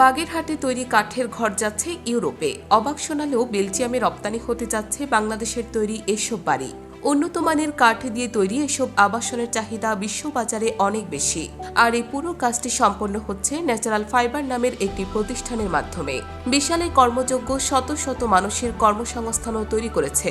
বাগেরহাটে তৈরি কাঠের ঘর যাচ্ছে ইউরোপে। অবাক শোনালেও বেলজিয়ামে রপ্তানি হতে যাচ্ছে বাংলাদেশের তৈরি এসব বাড়ি। উন্নত মানের কাঠ দিয়ে তৈরি এসব আবাসনের চাহিদা বিশ্ববাজারে অনেক বেশি। আর এই পুরো কাজটি সম্পন্ন হচ্ছে ন্যাচারাল ফাইবার নামের একটি প্রতিষ্ঠানের মাধ্যমে। বিশালে কর্মযোগ্য শত শত মানুষের কর্মসংস্থানও তৈরি করেছে।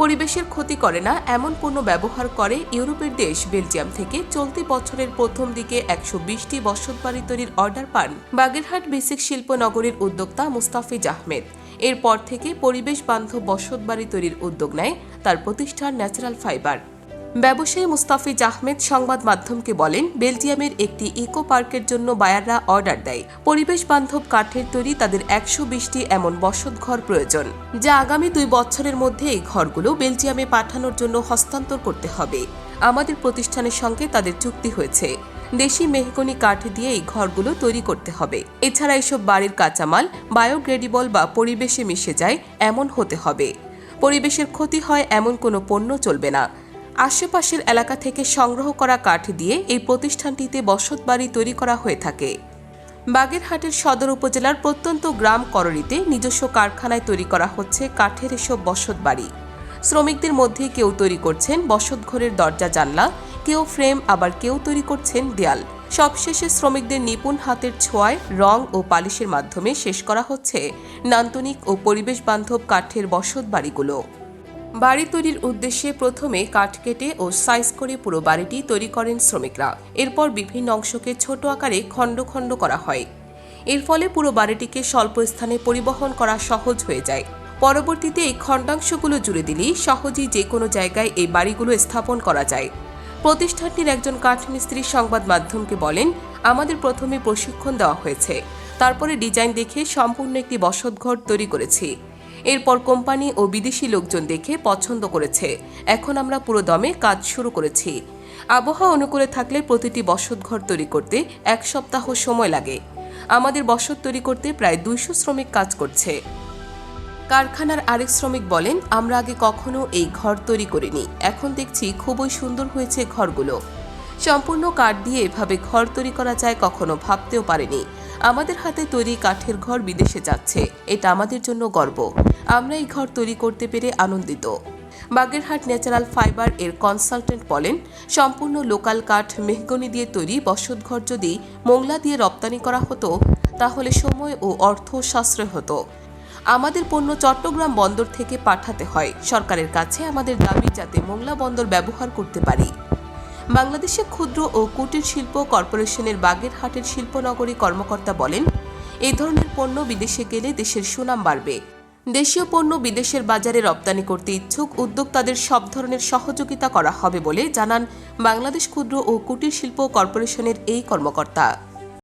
পরিবেশের ক্ষতি করে না এমন পণ্য ব্যবহার করে ইউরোপের দেশ বেলজিয়াম থেকে চলতি বছরের প্রথম দিকে একশো বিশটি বসতবাড়ি তৈরির অর্ডার পান বাগেরহাট বেসিক শিল্প নগরীর উদ্যোক্তা মুস্তাফিজ আহমেদ। এরপর থেকে পরিবেশ বান্ধব বসতবাড়ি তৈরির উদ্যোগ নেয় তার প্রতিষ্ঠান ন্যাচারাল ফাইবার। ব্যবসায়ী মুস্তাফিজ আহমেদ সংবাদ মাধ্যমকে বলেন, বেলজিয়ামের একটি ইকো পার্কের জন্য বায়াররা অর্ডার দেয়। পরিবেশ বান্ধব কাঠের তৈরি তাদের একশো বিশটি এমন বসত ঘর প্রয়োজন, যা আগামী দুই বছরের মধ্যে এই ঘরগুলো বেলজিয়ামে পাঠানোর জন্য হস্তান্তর করতে হবে। আমাদের প্রতিষ্ঠানের সঙ্গে তাদের চুক্তি হয়েছে। দেশি মেহগনি কাঠ দিয়ে এই ঘরগুলো তৈরি করতে হবে। এছাড়া এসব বাড়ির কাঁচামাল, বায়োগ্রেডিবল বা পরিবেশে মিশে যায়, এমন হতে হবে। পরিবেশের ক্ষতি হয় এমন কোনো পণ্য চলবে না। আশেপাশের এলাকা থেকে সংগ্রহ করা কাঠ দিয়ে এই প্রতিষ্ঠানটিতে বসত বাড়ি তৈরি করা হয়ে থাকে। বাগেরহাটের সদর উপজেলার প্রত্যন্ত গ্রাম কররিতে নিজস্ব কারখানায় তৈরি করা হচ্ছে কাঠের এসব বসত বাড়ি শ্রমিকদের মধ্যে কেউ তৈরি করছেন বসত ঘরের দরজা, জানলা, কেউ ফ্রেম, আবার কেউ তৈরি করছেন দেয়াল। সবশেষে শ্রমিকদের নিপুণ হাতের ছোঁয়ায় রং ও পালিশের মাধ্যমে শেষ করা হচ্ছে নান্তনিক ও পরিবেশ বান্ধব কাঠের বসত বাড়িগুলো বাড়ি তৈরির উদ্দেশ্যে প্রথমে কাঠ কেটে ও সাইজ করে পুরো বাড়িটি তৈরি করেন শ্রমিকরা। এরপর বিভিন্ন অংশকে ছোট আকারে খণ্ড খণ্ড করা হয়। এর ফলে পুরো বাড়িটিকে স্বল্প স্থানে পরিবহন করা সহজ হয়ে যায়। পরবর্তীতে এই খণ্ডাংশগুলো জুড়ে দিলেই সহজেই যে কোনো জায়গায় এই বাড়িগুলো স্থাপন করা যায়। প্রতিষ্ঠানটির একজন কাঠমিস্ত্রি সংবাদ মাধ্যমকে বলেন, আমাদের প্রথমে প্রশিক্ষণ দেওয়া হয়েছে। তারপরে ডিজাইন দেখে সম্পূর্ণ একটি বসতঘর তৈরি করেছি। এরপর কোম্পানি ও বিদেশি লোকজন দেখে পছন্দ করেছে। এখন আমরা পুরো দমে কাজ শুরু করেছি। আবহাওয়া অনুকূলে থাকলে প্রতিটি বসতঘর তৈরি করতে এক সপ্তাহ সময় লাগে। আমাদের বসত তৈরি করতে প্রায় দুইশো শ্রমিক কাজ করছে। কারখানার আরেক শ্রমিক বলেন, আমরা আগে কখনো এই ঘর তৈরি করিনি। এখন দেখছি খুবই সুন্দর হয়েছে ঘরগুলো। সম্পূর্ণ কাঠ দিয়ে এভাবে ঘর তৈরি করা যায় কখনো ভাবতেও পারেনি। আমাদের হাতে তৈরি কাঠের ঘর বিদেশে যাচ্ছে। এটা আমাদের জন্য গর্ব। আমরা এই ঘর তৈরি করতে পেরে আনন্দিত। বাগেরহাট ন্যাচারাল ফাইবার এর কনসালটেন্ট বলেন, সম্পূর্ণ লোকাল কাঠ মেহগনি দিয়ে তৈরি বসতঘর যদি মোংলা দিয়ে রপ্তানি করা হতো, তাহলে সময় ও অর্থ সাশ্রয় হতো। আমাদের পণ্য চট্টগ্রাম বন্দর থেকে পাঠাতে হয়। সরকারের কাছে আমাদের দাবি যাতে মোংলা বন্দর ব্যবহার করতে পারি। বাংলাদেশে ক্ষুদ্র ও কুটির শিল্প কর্পোরেশনের বাগেরহাটের শিল্পনগরী কর্মকর্তা বলেন, এই ধরনের পণ্য বিদেশে গেলে দেশের সুনাম বাড়বে। দেশীয় পণ্য বিদেশের বাজারে রপ্তানি করতে ইচ্ছুক উদ্যোক্তাদের সব ধরনের সহযোগিতা করা হবে বলে জানান বাংলাদেশ ক্ষুদ্র ও কুটির শিল্প কর্পোরেশনের এই কর্মকর্তা।